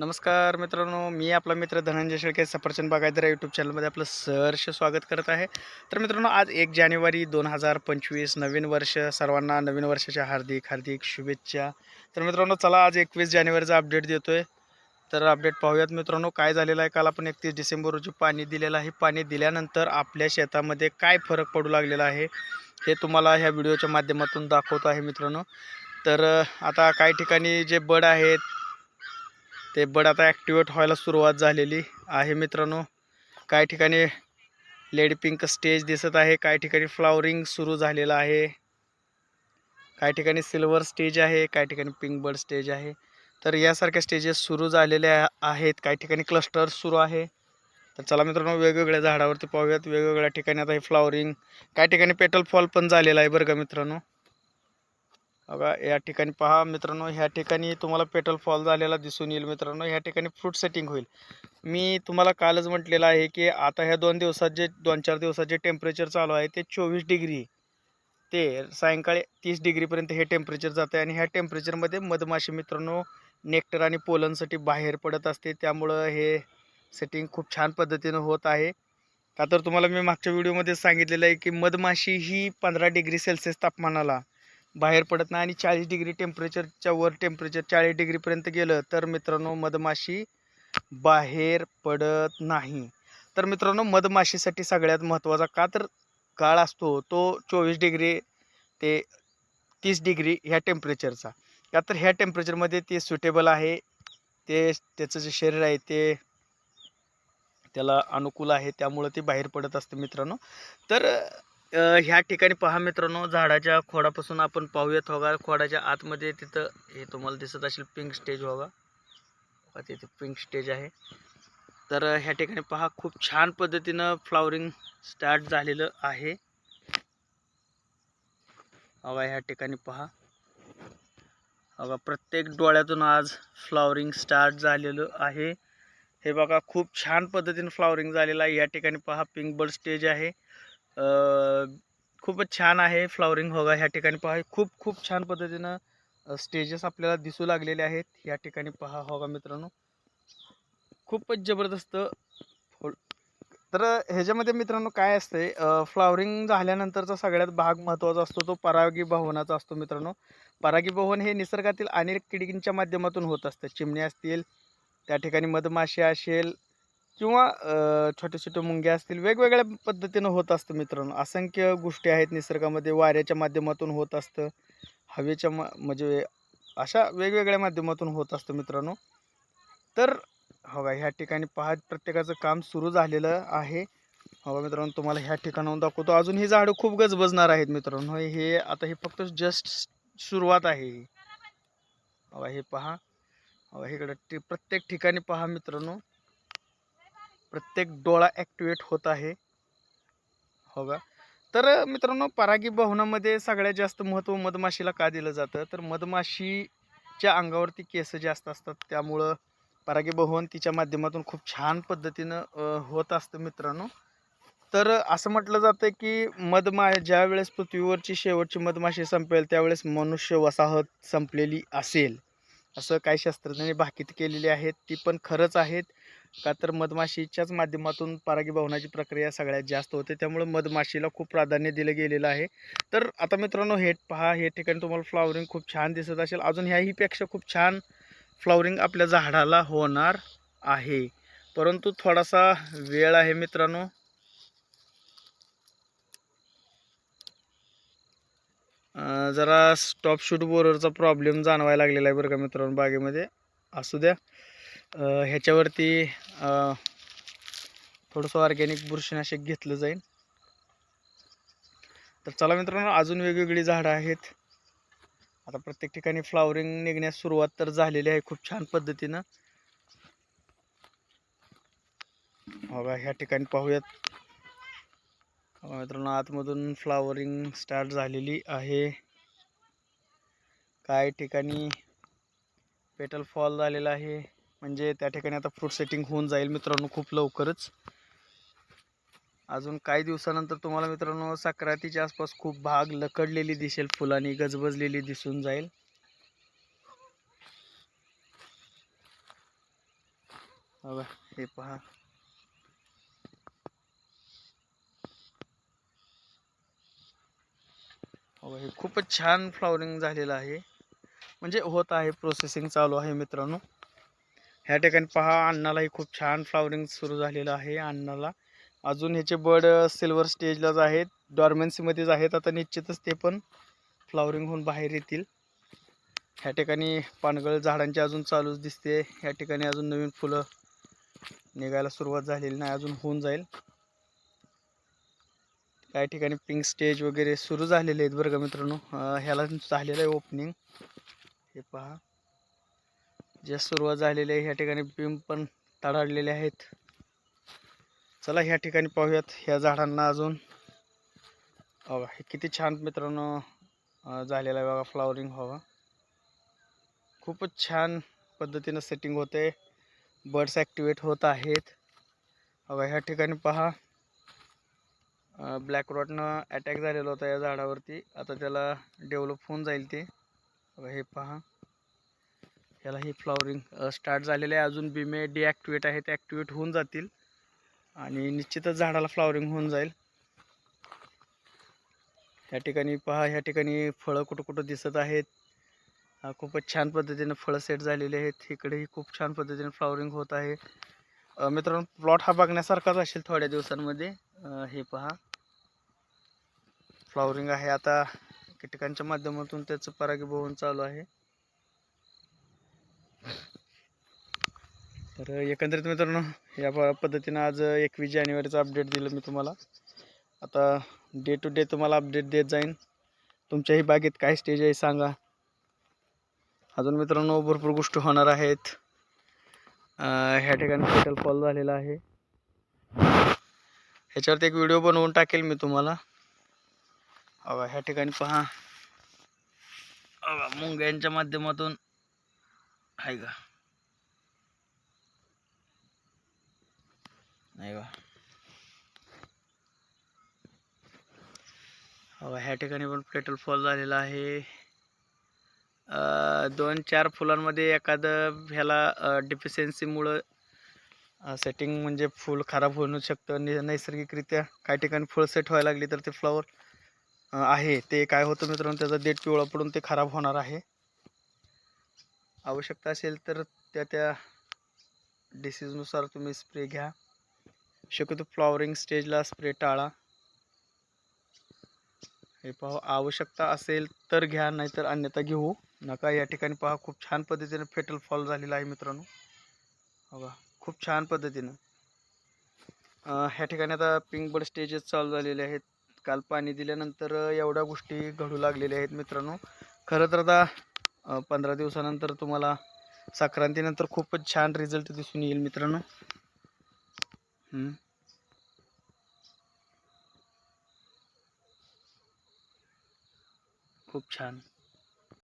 नमस्कार मित्रांनो मी आपला मित्र धनंजय शेळके सफरचंद बागायतर यूट्यूब चॅनलमध्ये आपलं सहर्ष स्वागत करत आहे. तर मित्रांनो आज एक जानेवारी दोन हजार पंचवीस नवीन वर्ष सर्वांना नवीन वर्षाच्या हार्दिक हार्दिक शुभेच्छा. तर मित्रांनो चला आज एकवीस जानेवारीचा अपडेट देतो आहे तर अपडेट पाहूयात मित्रांनो काय झालेलं आहे? काल आपण एकतीस डिसेंबर रोजी पाणी दिलेलं आहे. पाणी दिल्यानंतर आपल्या शेतामध्ये काय फरक पडू लागलेला आहे हे तुम्हाला ह्या व्हिडिओच्या माध्यमातून दाखवतो आहे मित्रांनो. तर आता काही ठिकाणी जे बड आहेत ते बड आता ॲक्टिवेट व्हायला सुरुवात झालेली आहे मित्रांनो. काही ठिकाणी लेडी पिंक स्टेज दिसत आहे काही ठिकाणी फ्लावरिंग सुरू झालेलं आहे. काही ठिकाणी सिल्वर स्टेज आहे काही ठिकाणी पिंक बर्ड स्टेज आहे. तर यासारख्या स्टेजेस सुरू झालेल्या आहेत काही ठिकाणी क्लस्टर सुरू आहे. तर चला मित्रांनो वेगवेगळ्या झाडावरती पाहूयात वेगवेगळ्या ठिकाणी आता हे फ्लावरिंग काही ठिकाणी पेटल फॉल पण झालेला आहे बरं का मित्रांनो. बघा या ठिकाणी पहा मित्रांनो ह्या ठिकाणी तुम्हाला पेट्रोल फॉल झालेला दिसून येईल मित्रांनो. ह्या ठिकाणी फ्रूट सेटिंग होईल. मी तुम्हाला कालच म्हटलेलं आहे की आता ह्या दोन दिवसात जे दोन चार दिवसात जे टेम्परेचर चालू आहे ते चोवीस डिग्री ते सायंकाळी तीस डिग्रीपर्यंत हे टेम्परेचर जातं आहे आणि ह्या टेम्परेचरमध्ये मधमाशी मित्रांनो नेक्टर आणि पोलनसाठी बाहेर पडत असते. त्यामुळं हे सेटिंग खूप छान पद्धतीनं होत आहे. का तर तुम्हाला मी मागच्या व्हिडिओमध्ये सांगितलेलं आहे की मधमाशी ही पंधरा डिग्री सेल्सिअस तापमानाला बाहेर पडत नाही आणि चाळीस डिग्री टेम्परेचरच्या वर टेम्परेचर चाळीस डिग्रीपर्यंत गेलं तर मित्रांनो मधमाशी बाहेर पडत नाही. तर मित्रांनो मधमाशीसाठी सगळ्यात महत्त्वाचा का तर काळ असतो तो चोवीस डिग्री ते तीस डिग्री ह्या टेम्परेचरचा का तर ह्या टेम्परेचरमध्ये ते सुटेबल आहे ते त्याचं जे शरीर आहे ते त्याला अनुकूल आहे त्यामुळं ते बाहेर पडत असतं मित्रांनो. तर ह्या ठिकाणी पहा मित्रांनो झाडाच्या खोडापासून आपण पाहूयात होगा. खोडाच्या आतमध्ये तिथं हे तुम्हाला दिसत असेल पिंक स्टेज होगा. तिथे पिंक स्टेज आहे. तर ह्या ठिकाणी पहा खूप छान पद्धतीनं फ्लावरिंग स्टार्ट झालेलं आहे. अगा ह्या ठिकाणी पहा. अगा प्रत्येक डोळ्यातून आज फ्लावरिंग स्टार्ट झालेलं आहे. हे बघा खूप छान पद्धतीनं फ्लावरिंग झालेलं आहे. या ठिकाणी पहा पिंक बर्ड स्टेज आहे. खूपच छान आहे फ्लॉवरिंग होगा ह्या ठिकाणी पहा. खूप खूप छान पद्धतीनं स्टेजेस आपल्याला दिसू लागलेले आहेत. या ठिकाणी पहा होगा मित्रांनो. खूपच जबरदस्त फुल. तर ह्याच्यामध्ये मित्रांनो काय असते फ्लॉवरिंग झाल्यानंतरचा सगळ्यात भाग महत्त्वाचा असतो तो परागीभवनाचा असतो मित्रांनो. परागीभवन हे निसर्गातील अनेक किडकींच्या माध्यमातून होत असतं. चिमण्या असतील त्या ठिकाणी मधमाशी असेल किंवा छोटे छोटे मुंग्या असतील वेगवेगळ्या पद्धतीनं होत असतं मित्रांनो. असंख्य गोष्टी आहेत निसर्गामध्ये वाऱ्याच्या माध्यमातून होत असतं हवेच्या मा म्हणजे अशा वेगवेगळ्या माध्यमातून होत असतं मित्रांनो. तर हो हवा ह्या ठिकाणी पहा प्रत्येकाचं काम सुरू झालेलं आहे. हो हवा मित्रांनो तुम्हाला ह्या ठिकाणाहून दाखवतो. अजून ही झाडं खूप गजबजणार आहेत मित्रांनो. हे आता हे फक्त जस्ट सुरुवात आहे ही. हो हे पहा. हो इकडं प्रत्येक ठिकाणी पहा मित्रांनो. प्रत्येक डोळा ॲक्टिवेट होत आहे. हो का? तर मित्रांनो परागीभवनामध्ये सगळ्यात जास्त महत्त्व मधमाशीला का दिलं जातं? तर मधमाशीच्या अंगावरती केस जास्त असतात. त्यामुळं परागीभवन तिच्या माध्यमातून खूप छान पद्धतीनं होत असतं मित्रांनो. तर असं म्हटलं जातं की मधमा ज्या वेळेस पृथ्वीवरची शेवटची मधमाशी संपेल त्यावेळेस मनुष्य वसाहत संपलेली असेल. असं काही शास्त्रज्ञांनी भाकीत केलेली आहेत ती पण खरंच आहेत का तर मधमाशीच्याच माध्यमातून परागीभवनाची प्रक्रिया सगळ्यात जास्त होते. त्यामुळे मधमाशीला खूप प्राधान्य दिलं गेलेलं आहे. तर आता मित्रांनो हे पहा हे ठिकाणी तुम्हाला फ्लॉवरिंग खूप छान दिसत असेल. अजून ह्याहीपेक्षा खूप छान फ्लॉवरिंग आपल्या झाडाला होणार आहे. परंतु थोडासा वेळ आहे मित्रांनो. जरा स्टॉप शूट बोररचा प्रॉब्लेम जाणवायला लागलेला आहे बरं का मित्रांनो बागेमध्ये. असू द्या. ह्याच्यावरती थोडंसं ऑर्गॅनिक बुरशीनाशक घेतलं जाईल. तर चला मित्रांनो अजून वेगवेगळी झाडं आहेत. आता प्रत्येक ठिकाणी फ्लावरिंग निघण्यास सुरुवात तर झालेली आहे खूप छान पद्धतीनं. बघा ह्या ठिकाणी पाहूयात. मित्रांनो आतमधून फ्लावरिंग स्टार्ट झालेली आहे. काही ठिकाणी पेटल फॉल झालेला आहे. म्हणजे त्या ठिकाणी आता फ्रूट सेटिंग होऊन जाईल मित्रांनो खूप लवकरच. अजून काही दिवसानंतर तुम्हाला मित्रांनो संक्रांतीच्या आसपास खूप भाग लकडलेली दिसेल फुलांनी गजबजलेली दिसून जाईल. हे पहा. हे खूपच छान फ्लॉवरिंग झालेलं आहे. म्हणजे होत आहे प्रोसेसिंग चालू आहे मित्रांनो. ह्या ठिकाणी पहा अन्नालाही खूप छान फ्लॉवरिंग सुरू झालेलं आहे अन्नाला. अजून ह्याचे बर्ड सिल्वर स्टेजलाच आहेत. डॉर्मन्सीमध्येच आहेत. आता निश्चितच ते पण फ्लावरिंग होऊन बाहेर येतील. ह्या ठिकाणी पानगळ झाडांची अजून चालूच दिसते. ह्या ठिकाणी अजून नवीन फुलं निघायला सुरुवात झालेली नाही अजून होऊन जाईल. काही ठिकाणी पिंक स्टेज वगैरे सुरू झालेले आहेत बरं का मित्रांनो. ह्याला झालेलं आहे ओपनिंग हे पहा. जे सुरुवात झालेली आहे ह्या ठिकाणी बिंब पण तडाडलेले आहेत. चला ह्या ठिकाणी पाहूयात ह्या झाडांना अजून. बघा हे किती छान मित्रांनो झालेला झालेलं आहे बघा फ्लॉवरिंग व्हावा खूपच छान पद्धतीनं सेटिंग होते. बर्ड्स ॲक्टिवेट होत आहेत. बघा ह्या ठिकाणी पहा. ब्लॅक रॉटनं अटॅक झालेला होता या झाडावरती. आता त्याला डेव्हलप होऊन जाईल ते. बघा हे पहा. ह्याला ही फ्लॉवरिंग स्टार्ट झालेले आहे. अजून बिमे डिॲक्टिवेट आहेत ॲक्टिवेट होऊन जातील. आणि निश्चितच झाडाला फ्लॉवरिंग होऊन जाईल. ह्या ठिकाणी पहा ह्या ठिकाणी फळं कुठं कुठं दिसत आहेत. खूपच छान पद्धतीने फळं सेट झालेले आहेत. इकडेही खूप छान पद्धतीने फ्लॉवरिंग होत आहे. मित्रांनो प्लॉट हा बघण्यासारखाच असेल थोड्या दिवसांमध्ये. हे पहा. फ्लॉवरिंग आहे. आता कीटकांच्या माध्यमातून त्याचं परागीभवन चालू आहे. तर एकंदरीत मित्रांनो या पद्धतीनं आज एकवीस जानेवारीचं अपडेट दिलं मी तुम्हाला. आता डे टू डे तुम्हाला अपडेट देत जाईन. तुमच्याही बागेत काय स्टेज आहे सांगा. अजून मित्रांनो भरपूर गोष्टी होणार आहेत. ह्या ठिकाणी पेटल फॉल झालेला आहे. ह्याच्यावरती एक व्हिडिओ बनवून टाकेल मी तुम्हाला. अवा ह्या ठिकाणी पहा. अवा मुंग्यांच्या माध्यमातून आहे का? नाही का? ह्या ठिकाणी पण पेट्रोल फॉल झालेला आहे. दोन चार फुलांमध्ये एखादं ह्याला डिफिशियन्सीमुळं सेटिंग म्हणजे फूल खराब होऊ शकतं. नि नैसर्गिकरित्या काही ठिकाणी फुलं सेट व्हायला लागली तर ते फ्लॉवर आहे. ते काय होतं मित्रांनो त्याचा देठ पिवळा पडून ते खराब होणार आहे. आवश्यकता असेल तर त्या त्या डिसीजनुसार तुम्ही स्प्रे घ्या. शक्यतो फ्लॉवरिंग स्टेजला स्प्रे टाळा. हे पहा आवश्यकता असेल तर घ्या नाहीतर अन्यथा घेऊ. नका या ठिकाणी पहा खूप छान पद्धतीनं फेटल फॉल झालेला आहे मित्रांनो. बघा खूप छान पद्धतीनं. ह्या ठिकाणी आता पिंक बर्ड स्टेजेस चालू झालेले आहेत. काल पाणी दिल्यानंतर एवढ्या गोष्टी घडू लागलेल्या आहेत मित्रांनो. खरं तर आता पंधरा दिवसानंतर तुम्हाला संक्रांतीनंतर खूपच छान रिझल्ट दिसून येईल मित्रांनो. हम्म. खूप छान